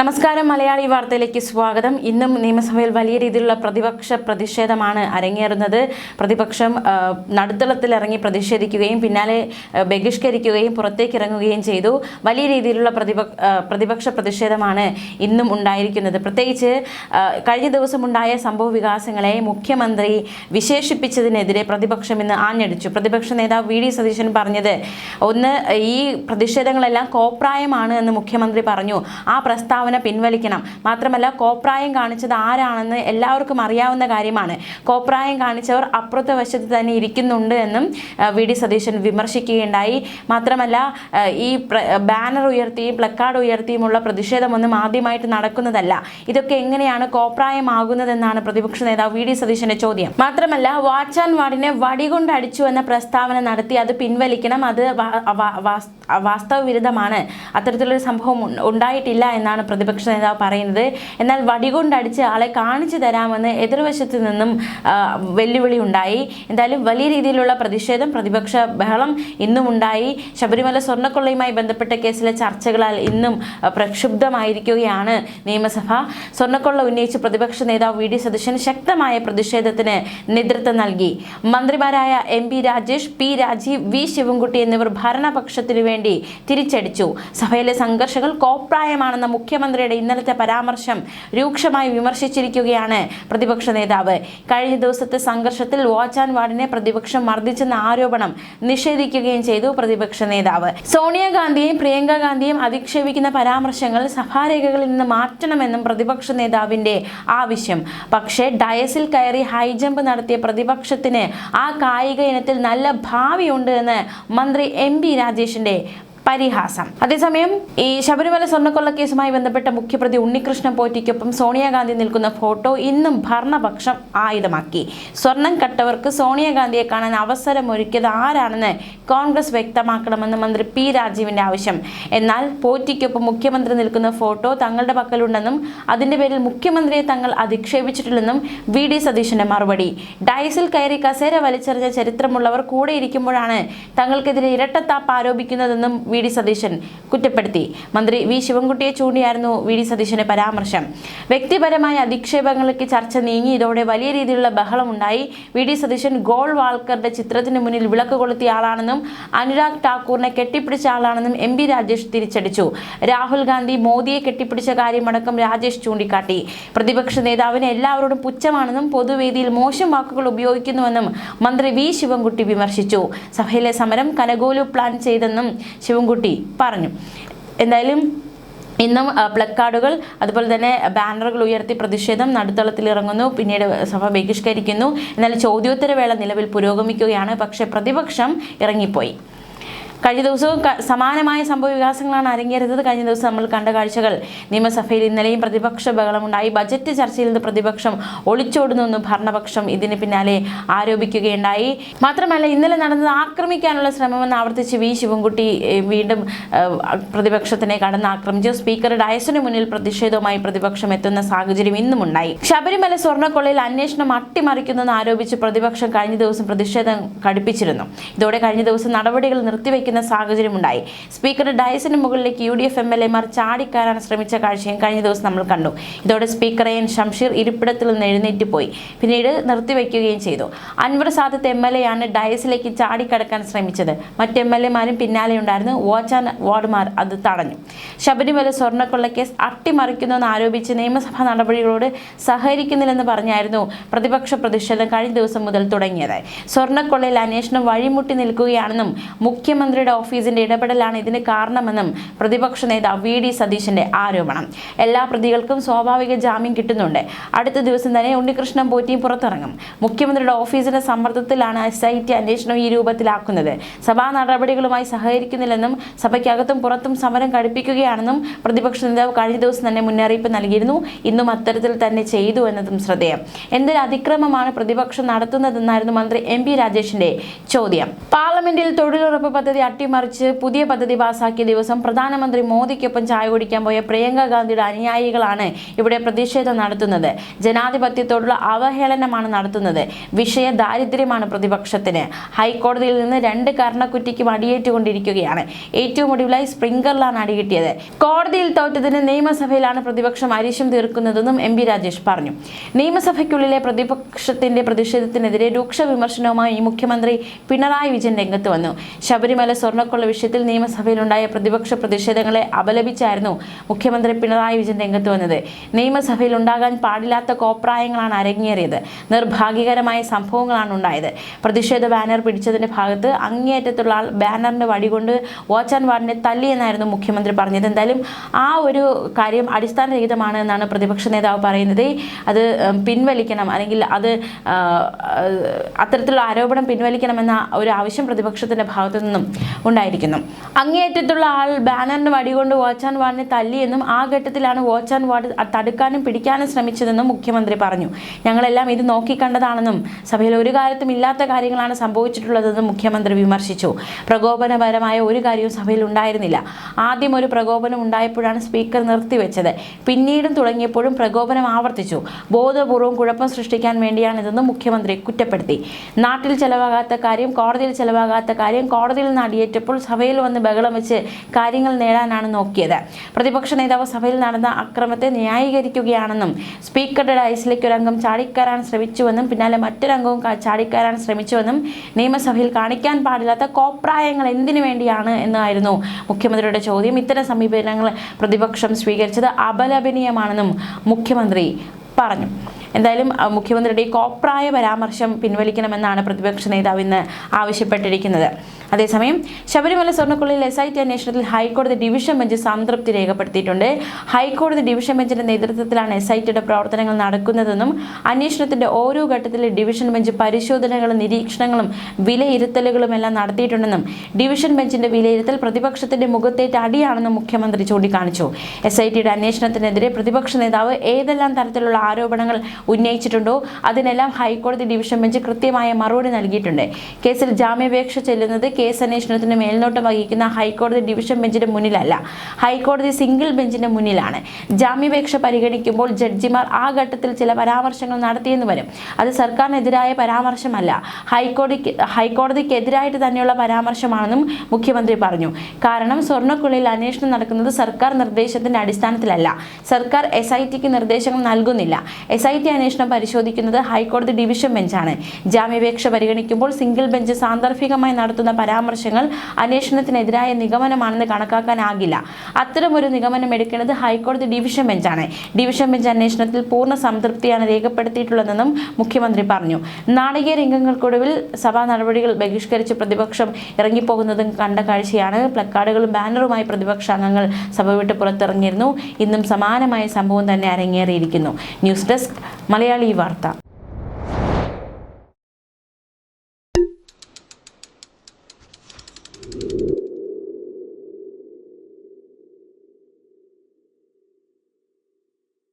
നമസ്കാരം മലയാളി വാർത്തയിലേക്ക് സ്വാഗതം. ഇന്നും നിയമസഭയിൽ വലിയ രീതിയിലുള്ള പ്രതിപക്ഷ പ്രതിഷേധമാണ് അരങ്ങേറുന്നത്. പ്രതിപക്ഷം നടുത്തളത്തിലിറങ്ങി പ്രതിഷേധിക്കുകയും പിന്നാലെ ബഹിഷ്കരിക്കുകയും പുറത്തേക്ക് ഇറങ്ങുകയും ചെയ്തു. വലിയ രീതിയിലുള്ള പ്രതിപ പ്രതിപക്ഷ പ്രതിഷേധമാണ് ഇന്നും ഉണ്ടായിരിക്കുന്നത്. പ്രത്യേകിച്ച് കഴിഞ്ഞ ദിവസം ഉണ്ടായ സംഭവ വികാസങ്ങളെ മുഖ്യമന്ത്രി വിശേഷിപ്പിച്ചതിനെതിരെ പ്രതിപക്ഷം ഇന്ന് ആഞ്ഞടിച്ചു. പ്രതിപക്ഷ നേതാവ് വി. ഡി. സതീശൻ പറഞ്ഞത് ഒന്ന് ഈ പ്രതിഷേധങ്ങളെല്ലാം കോപ്രായമാണ് എന്ന് മുഖ്യമന്ത്രി പറഞ്ഞു. ആ പ്രസ്താവന പിൻവലിക്കണം. മാത്രമല്ല കോപ്രായം കാണിച്ചത് ആരാണെന്ന് എല്ലാവർക്കും അറിയാവുന്ന കാര്യമാണ്. കോപ്രായം കാണിച്ചവർ അപ്പുറത്തെ വശത്ത് തന്നെ ഇരിക്കുന്നുണ്ട് എന്നും വി. ഡി. സതീശൻ വിമർശിക്കുകയുണ്ടായി. മാത്രമല്ല ഈ ബാനർ ഉയർത്തിയും പ്ലക്കാർഡ് ഉയർത്തിയുമുള്ള പ്രതിഷേധമൊന്നും ആദ്യമായിട്ട് നടക്കുന്നതല്ല. ഇതൊക്കെ എങ്ങനെയാണ് കോപ്രായമാകുന്നതെന്നാണ് പ്രതിപക്ഷ നേതാവ് വി. ഡി. സതീശന്റെ ചോദ്യം. മാത്രമല്ല വാച്ച് ആൻഡ് വാർഡിനെ വടികൊണ്ട് അടിച്ചു എന്ന പ്രസ്താവന നടത്തി അത് പിൻവലിക്കണം. അത് വാസ്തവ വിരുദ്ധമാണ്. അത്തരത്തിലൊരു സംഭവം ഉണ്ടായിട്ടില്ല എന്നാണ് പ്രതിപക്ഷ നേതാവ് പറയുന്നത് എന്നാൽ വടികൊണ്ടടിച്ച് ആളെ കാണിച്ചു തരാമെന്ന് എതിർവശത്ത് നിന്നും വെല്ലുവിളി ഉണ്ടായി. എന്തായാലും വലിയ രീതിയിലുള്ള പ്രതിഷേധം പ്രതിപക്ഷ ബഹളം ഇന്നും ഉണ്ടായി. ശബരിമല സ്വർണക്കൊള്ളയുമായി ബന്ധപ്പെട്ട കേസിലെ ചർച്ചകളാൽ ഇന്നും പ്രക്ഷുബ്ധമായിരിക്കുകയാണ് നിയമസഭ. സ്വർണക്കൊള്ള ഉന്നയിച്ച് പ്രതിപക്ഷ നേതാവ് വി. ഡി. സതീശൻ ശക്തമായ പ്രതിഷേധത്തിന് നേതൃത്വം നൽകി. മന്ത്രിമാരായ M. P. Rajesh P. Rajeev V. Sivankutty എന്നിവർ ഭരണപക്ഷത്തിനു വേണ്ടി തിരിച്ചടിച്ചു. സഭയിലെ സംഘർഷങ്ങൾ കോപ്രായമാണെന്ന മുഖ്യമന്ത്രിയുടെ ഇന്നലത്തെ പരാമർശം രൂക്ഷമായി വിമർശിച്ചിരിക്കുകയാണ് പ്രതിപക്ഷ നേതാവ്. കഴിഞ്ഞ ദിവസത്തെ സംഘർഷത്തിൽ വാച്ച് ആൻഡ് വാർഡിനെ പ്രതിപക്ഷം മർദ്ദിച്ചെന്ന ആരോപണം നിഷേധിക്കുകയും ചെയ്തു പ്രതിപക്ഷ നേതാവ്. സോണിയാഗാന്ധിയെയും പ്രിയങ്ക ഗാന്ധിയും അധിക്ഷേപിക്കുന്ന പരാമർശങ്ങൾ സഭാരേഖകളിൽ നിന്ന് മാറ്റണമെന്നും പ്രതിപക്ഷ നേതാവിന്റെ ആവശ്യം. പക്ഷേ ഡയസിൽ കയറി ഹൈജമ്പ് നടത്തിയ പ്രതിപക്ഷത്തിന് ആ കായിക ഇനത്തിൽ നല്ല ഭാവിയുണ്ട് എന്ന് മന്ത്രി എം രാജേഷിന്റെ പരിഹാസം. അതേസമയം ഈ ശബരിമല സ്വർണക്കൊള്ള കേസുമായി ബന്ധപ്പെട്ട മുഖ്യപ്രതി ഉണ്ണികൃഷ്ണൻ പോറ്റിക്കൊപ്പം സോണിയാഗാന്ധി നിൽക്കുന്ന ഫോട്ടോ ഇന്നും ഭരണപക്ഷം ആയുധമാക്കി. സ്വർണം കട്ടവർക്ക് സോണിയാഗാന്ധിയെ കാണാൻ അവസരമൊരുക്കിയത് ആരാണെന്ന് കോൺഗ്രസ് വ്യക്തമാക്കണമെന്ന് മന്ത്രി പി രാജീവിന്റെ ആവശ്യം. എന്നാൽ പോറ്റിക്കൊപ്പം മുഖ്യമന്ത്രി നിൽക്കുന്ന ഫോട്ടോ തങ്ങളുടെ പക്കലുണ്ടെന്നും അതിന്റെ പേരിൽ മുഖ്യമന്ത്രിയെ തങ്ങൾ അധിക്ഷേപിച്ചിട്ടില്ലെന്നും വി ഡി സതീശന്റെ മറുപടി. ഡയസിൽ കയറി കസേര വലിച്ചെറിഞ്ഞ ചരിത്രമുള്ളവർ കൂടെ ഇരിക്കുമ്പോഴാണ് തങ്ങൾക്കെതിരെ ഇരട്ടത്താപ്പ് ആരോപിക്കുന്നതെന്നും വി ഡി സതീശൻ കുറ്റപ്പെടുത്തി. മന്ത്രി വി ശിവൻകുട്ടിയെ ചൂണ്ടിയായിരുന്നു വി ഡി സതീശന്റെ പരാമർശം. വ്യക്തിപരമായ അധിക്ഷേപങ്ങൾക്ക് ചർച്ച നീങ്ങി ഇതോടെ വലിയ രീതിയിലുള്ള ബഹളമുണ്ടായി. വി ഡി സതീശൻ ഗോൾ വാൾക്കറുടെ ചിത്രത്തിന് മുന്നിൽ വിളക്ക് കൊളുത്തിയ ആളാണെന്നും അനുരാഗ് ഠാക്കൂറിനെ കെട്ടിപ്പിടിച്ച ആളാണെന്നും എം പി രാജേഷ് തിരിച്ചടിച്ചു. രാഹുൽ ഗാന്ധി മോദിയെ കെട്ടിപ്പിടിച്ച കാര്യമടക്കം രാജേഷ് ചൂണ്ടിക്കാട്ടി. പ്രതിപക്ഷ നേതാവിന് എല്ലാവരോടും പുച്ഛമാണെന്നും പൊതുവേദിയിൽ മോശം വാക്കുകൾ ഉപയോഗിക്കുന്നുവെന്നും മന്ത്രി വി ശിവൻകുട്ടി വിമർശിച്ചു. സഭയിലെ സമരം കനഗോലു പ്ലാൻ ചെയ്തെന്നും ശിവൻകുട്ടി പറഞ്ഞു. എന്തായാലും ഇന്നും പ്ലക്കാർഡുകൾ അതുപോലെ തന്നെ ബാനറുകൾ ഉയർത്തി പ്രതിഷേധം നടുത്തളത്തിൽ ഇറങ്ങുന്നു. പിന്നീട് സഭ ബഹിഷ്കരിക്കുന്നു. എന്നാൽ ചോദ്യോത്തരവേള നിലവിൽ പുരോഗമിക്കുകയാണ്. പക്ഷേ പ്രതിപക്ഷം ഇറങ്ങിപ്പോയി. കഴിഞ്ഞ ദിവസവും സമാനമായ സംഭവ വികാസങ്ങളാണ് അരങ്ങേറുന്നത്. കഴിഞ്ഞ ദിവസം നമ്മൾ കണ്ട കാഴ്ചകൾ നിയമസഭയിൽ ഇന്നലെയും പ്രതിപക്ഷ ബഹളമുണ്ടായി. ബജറ്റ് ചർച്ചയിൽ നിന്ന് പ്രതിപക്ഷം ഒളിച്ചോടുന്നു ഭരണപക്ഷം ഇതിന് പിന്നാലെ ആരോപിക്കുകയുണ്ടായി. മാത്രമല്ല ഇന്നലെ നടന്നത് ആക്രമിക്കാനുള്ള ശ്രമമെന്ന് ആവർത്തിച്ച് വി. ശിവൻകുട്ടി വീണ്ടും പ്രതിപക്ഷത്തിനെ കടന്ന് ആക്രമിച്ചു. സ്പീക്കർ ഡയസിന് മുന്നിൽ പ്രതിഷേധവുമായി പ്രതിപക്ഷം എത്തുന്ന സാഹചര്യം ഇന്നും ഉണ്ടായി. ശബരിമല സ്വർണക്കൊള്ളയിൽ അന്വേഷണം അട്ടിമറിക്കുന്നെന്ന് ആരോപിച്ച് പ്രതിപക്ഷം കഴിഞ്ഞ ദിവസം പ്രതിഷേധം കടുപ്പിച്ചിരുന്നു ഇതോടെ കഴിഞ്ഞ ദിവസം നടപടികൾ നിർത്തിവെക്കുന്ന സാഹചര്യമുണ്ടായി. സ്പീക്കർ ഡയസിന് മുകളിലേക്ക് U D F M L എമാർ ചാടിക്കയറാൻ ശ്രമിച്ച കാഴ്ചയും കഴിഞ്ഞ ദിവസം നമ്മൾ കണ്ടു. ഇതോടെ സ്പീക്കർ എൻ ഷംഷീർ ഇരിപ്പിടത്തിൽ നിന്ന് എഴുന്നേറ്റ് പോയി. പിന്നീട് നിർത്തിവെക്കുകയും ചെയ്തു. Anwar Sadath M L A ആണ് ഡയസിലേക്ക് ചാടിക്കടക്കാൻ ശ്രമിച്ചത്. മറ്റ് എം എൽ എമാരും പിന്നാലെ ഉണ്ടായിരുന്നു. വാച്ച് ആൻഡ് വാർഡുമാർ അത് തടഞ്ഞു. ശബരിമല സ്വർണക്കൊള്ള കേസ് അട്ടിമറിക്കുന്നുവെന്ന് ആരോപിച്ച് നിയമസഭാ നടപടികളോട് സഹകരിക്കുന്നില്ലെന്ന് പറഞ്ഞായിരുന്നു പ്രതിപക്ഷ പ്രതിഷേധം കഴിഞ്ഞ ദിവസം മുതൽ തുടങ്ങിയത്. സ്വർണക്കൊള്ളയിൽ അന്വേഷണം വഴിമുട്ടി നിൽക്കുകയാണെന്നും മുഖ്യമന്ത്രിയുടെ ഓഫീസിന്റെ ഇടപെടലാണ് ഇതിന് കാരണമെന്നും പ്രതിപക്ഷ നേതാവ് വി ഡി സതീശന്റെ ആരോപണം. എല്ലാ പ്രതികൾക്കും സ്വാഭാവിക ജാമ്യം കിട്ടുന്നുണ്ട്. അടുത്ത ദിവസം തന്നെ ഉണ്ണികൃഷ്ണൻ പോറ്റിയും പുറത്തിറങ്ങും. മുഖ്യമന്ത്രിയുടെ ഓഫീസിന്റെ സമ്മർദ്ദത്തിലാണ് എസ് ഐ ടി അന്വേഷണം ഈ രൂപത്തിലാക്കുന്നത്. സഭാ നടപടികളുമായി സഹകരിക്കുന്നില്ലെന്നും സഭയ്ക്കകത്തും പുറത്തും സമരം കടുപ്പിക്കുകയാണെന്നും പ്രതിപക്ഷ നേതാവ് കഴിഞ്ഞ ദിവസം തന്നെ മുന്നറിയിപ്പ് നൽകിയിരുന്നു. ഇന്നും അത്തരത്തിൽ തന്നെ ചെയ്തു എന്നതും ശ്രദ്ധേയം. എന്തൊരു അതിക്രമമാണ് പ്രതിപക്ഷം നടത്തുന്നതെന്നായിരുന്നു മന്ത്രി എം പി രാജേഷിന്റെ ചോദ്യം. പാർലമെന്റിൽ തൊഴിലുറപ്പ് പദ്ധതി അട്ടിമറിച്ച് പുതിയ പദ്ധതി പാസാക്കിയ ദിവസം പ്രധാനമന്ത്രി മോദിക്കൊപ്പം ചായ കുടിക്കാൻ പോയ പ്രിയങ്ക ഗാന്ധിയുടെ അനുയായികളാണ് ഇവിടെ പ്രതിഷേധം നടത്തുന്നത്. ജനാധിപത്യത്തോടുള്ള അവഹേളനമാണ് നടത്തുന്നത്. വിഷയ ദാരിദ്ര്യമാണ് പ്രതിപക്ഷത്തിന്. ഹൈക്കോടതിയിൽ നിന്ന് രണ്ട് കർണക്കുറ്റിക്കും അടിയേറ്റുകൊണ്ടിരിക്കുകയാണ്. ഏറ്റവും ഒടുവിലായി സ്പ്രിംഗറിലാണ് അടികിട്ടിയത്. കോടതിയിൽ തോറ്റതിന് നിയമസഭയിലാണ് പ്രതിപക്ഷം അരിശം തീർക്കുന്നതെന്നും എം രാജേഷ് പറഞ്ഞു. നിയമസഭയ്ക്കുള്ളിലെ പ്രതിപക്ഷത്തിന്റെ പ്രതിഷേധത്തിനെതിരെ രൂക്ഷ വിമർശനവുമായി മുഖ്യമന്ത്രി പിണറായി വിജയൻ രംഗത്ത് വന്നു. ശബരിമല സ്വർണക്കൊള്ള വിഷയത്തിൽ നിയമസഭയിലുണ്ടായ പ്രതിപക്ഷ പ്രതിഷേധങ്ങളെ അപലപിച്ചായിരുന്നു മുഖ്യമന്ത്രി പിണറായി വിജയൻ രംഗത്ത് വന്നത്. നിയമസഭയിൽ ഉണ്ടാകാൻ പാടില്ലാത്ത കോപ്രായങ്ങളാണ് അരങ്ങേറിയത്. നിർഭാഗ്യകരമായ സംഭവങ്ങളാണ് ഉണ്ടായത്. പ്രതിഷേധ ബാനർ പിടിച്ചതിന്റെ ഭാഗത്ത് അങ്ങേയറ്റത്തുള്ള ആൾ ബാനറിന്റെ വടികൊണ്ട് വാച്ച് ആൻഡ് വാർഡിനെ തല്ലിയെന്നായിരുന്നു മുഖ്യമന്ത്രി പറഞ്ഞത്. എന്തായാലും ആ ഒരു കാര്യം അടിസ്ഥാനരഹിതമാണ് എന്നാണ് പ്രതിപക്ഷ നേതാവ് പറയുന്നത്. അത് പിൻവലിക്കണം അല്ലെങ്കിൽ അത് അത്തരത്തിലുള്ള ആരോപണം പിൻവലിക്കണമെന്ന ഒരു ആവശ്യം പ്രതിപക്ഷത്തിന്റെ ഭാഗത്തു നിന്നും ഉണ്ടായിരിക്കുന്നു. അങ്ങേയറ്റത്തുള്ള ആൾ ബാനറിന് വടികൊണ്ട് വാച്ച് ആൻഡ് വാർഡിനെ തല്ലിയെന്നും ആ ഘട്ടത്തിലാണ് വാച്ച് ആൻഡ് വാർഡ് തടുക്കാനും പിടിക്കാനും ശ്രമിച്ചതെന്നും മുഖ്യമന്ത്രി പറഞ്ഞു. ഞങ്ങളെല്ലാം ഇത് നോക്കിക്കണ്ടതാണെന്നും സഭയിൽ ഒരു കാലത്തും ഇല്ലാത്ത കാര്യങ്ങളാണ് സംഭവിച്ചിട്ടുള്ളതെന്നും മുഖ്യമന്ത്രി വിമർശിച്ചു. പ്രകോപനപരമായ ഒരു കാര്യവും സഭയിൽ ഉണ്ടായിരുന്നില്ല. ആദ്യം ഒരു പ്രകോപനം ഉണ്ടായപ്പോഴാണ് സ്പീക്കർ നിർത്തിവെച്ചത്. പിന്നീടും തുടങ്ങിയപ്പോഴും പ്രകോപനം ആവർത്തിച്ചു. ബോധപൂർവം കുഴപ്പം സൃഷ്ടിക്കാൻ വേണ്ടിയാണിതെന്നും മുഖ്യമന്ത്രി കുറ്റപ്പെടുത്തി. നാട്ടിൽ ചെലവാകാത്ത കാര്യം കോടതിയിൽ ചെലവാകാത്ത കാര്യം കോടതിയിൽ നിന്ന് അടിയേറ്റപ്പോൾ സഭയിൽ വന്ന് ബഹളം വെച്ച് കാര്യങ്ങൾ നേടാനാണ് നോക്കിയത്. പ്രതിപക്ഷ നേതാവ് സഭയിൽ നടന്ന അക്രമത്തെ ന്യായീകരിക്കുകയാണെന്നും സ്പീക്കറുടെ ഡയസിലേക്ക് ഒരു അംഗം ചാടിക്കയറാൻ ശ്രമിച്ചുവെന്നും പിന്നാലെ മറ്റൊരംഗവും ചാടിക്കയറാൻ ശ്രമിച്ചുവെന്നും നിയമസഭയിൽ കാണിക്കാൻ പാടില്ലാത്ത കോപ്രായങ്ങൾ എന്തിനു വേണ്ടിയാണ് എന്നായിരുന്നു മുഖ്യമന്ത്രിയുടെ ചോദ്യം. ഇത്തരം സമീപനങ്ങൾ പ്രതിപക്ഷം സ്വീകരിച്ചത് അപലപനീയമാണെന്നും മുഖ്യമന്ത്രി പറഞ്ഞു. എന്തായാലും മുഖ്യമന്ത്രിയുടെ ഈ കോപ്രായ പരാമർശം പിൻവലിക്കണമെന്നാണ് പ്രതിപക്ഷ നേതാവ് ഇന്ന് ആവശ്യപ്പെട്ടിരിക്കുന്നത്. അതേസമയം ശബരിമല സ്വർണക്കുള്ളിൽ എസ് ഐ ടി അന്വേഷണത്തിൽ ഹൈക്കോടതി ഡിവിഷൻ ബെഞ്ച് സംതൃപ്തി രേഖപ്പെടുത്തിയിട്ടുണ്ട്. ഹൈക്കോടതി ഡിവിഷൻ ബെഞ്ചിന്റെ നേതൃത്വത്തിലാണ് എസ് ഐ ടിയുടെ പ്രവർത്തനങ്ങൾ നടക്കുന്നതെന്നും അന്വേഷണത്തിന്റെ ഓരോ ഘട്ടത്തിലെ ഡിവിഷൻ ബെഞ്ച് പരിശോധനകളും നിരീക്ഷണങ്ങളും വിലയിരുത്തലുകളും എല്ലാം നടത്തിയിട്ടുണ്ടെന്നും ഡിവിഷൻ ബെഞ്ചിന്റെ വിലയിരുത്തൽ പ്രതിപക്ഷത്തിന്റെ മുഖത്തേറ്റ അടിയാണെന്നും മുഖ്യമന്ത്രി ചൂണ്ടിക്കാണിച്ചു. എസ് ഐ ടിയുടെ അന്വേഷണത്തിനെതിരെ പ്രതിപക്ഷ നേതാവ് ഏതെല്ലാം തരത്തിലുള്ള ആരോപണങ്ങൾ ഉന്നയിച്ചിട്ടുണ്ടോ? അതിനെല്ലാം ഹൈക്കോടതി ഡിവിഷൻ ബെഞ്ച് കൃത്യമായ മറുപടി നൽകിയിട്ടുണ്ട്. കേസിൽ ജാമ്യാപേക്ഷ ചെല്ലുന്നത് കേസ് അന്വേഷണത്തിന് മേൽനോട്ടം വഹിക്കുന്ന ഹൈക്കോടതി ഡിവിഷൻ ബെഞ്ചിന്റെ മുന്നിലല്ല. ഹൈക്കോടതി സിംഗിൾ ബെഞ്ചിന്റെ മുന്നിലാണ്. ജാമ്യാപേക്ഷ പരിഗണിക്കുമ്പോൾ ജഡ്ജിമാർ ആ ഘട്ടത്തിൽ ചില പരാമർശങ്ങൾ നടത്തിയെന്ന് വരും. അത് സർക്കാരിനെതിരായ പരാമർശമല്ല. ഹൈക്കോടതിക്ക് ഹൈക്കോടതിക്കെതിരായിട്ട് തന്നെയുള്ള പരാമർശമാണെന്നും മുഖ്യമന്ത്രി പറഞ്ഞു. കാരണം സ്വർണക്കുള്ളിൽ അന്വേഷണം നടക്കുന്നത് സർക്കാർ നിർദ്ദേശത്തിന്റെ അടിസ്ഥാനത്തിലല്ല. സർക്കാർ എസ് ഐ ടിക്ക് നിർദ്ദേശങ്ങൾ നൽകുന്നില്ല. എസ് ഐ ടി അന്വേഷണം പരിശോധിക്കുന്നത് ഹൈക്കോടതി ഡിവിഷൻ ബെഞ്ചാണ്. ജാമ്യാപേക്ഷ പരിഗണിക്കുമ്പോൾ സിംഗിൾ ബെഞ്ച് സാന്ദർഭികമായി നടത്തുന്ന പരാമർശങ്ങൾ അന്വേഷണത്തിനെതിരായ നിഗമനമാണെന്ന് കണക്കാക്കാനാകില്ല. അത്തരമൊരു നിഗമനം എടുക്കേണ്ടത് ഹൈക്കോടതി ഡിവിഷൻ ബെഞ്ചാണ്. ഡിവിഷൻ ബെഞ്ച് അന്വേഷണത്തിൽ പൂർണ സംതൃപ്തിയാണ് രേഖപ്പെടുത്തിയിട്ടുള്ളതെന്നും മുഖ്യമന്ത്രി പറഞ്ഞു. നാടകീയ രംഗങ്ങൾക്കൊടുവിൽ സഭാ നടപടികൾ ബഹിഷ്കരിച്ച് പ്രതിപക്ഷം ഇറങ്ങിപ്പോകുന്നതും കണ്ട കാഴ്ചയാണ്. പ്ലക്കാർഡുകളും ബാനറുമായി പ്രതിപക്ഷ അംഗങ്ങൾ സഭ വിട്ട് പുറത്തിറങ്ങിയിരുന്നു. ഇന്നും സമാനമായ സംഭവം തന്നെ അരങ്ങേറിയിരിക്കുന്നു. ന്യൂസ് ഡെസ്ക് മലയാളി വാർത്ത.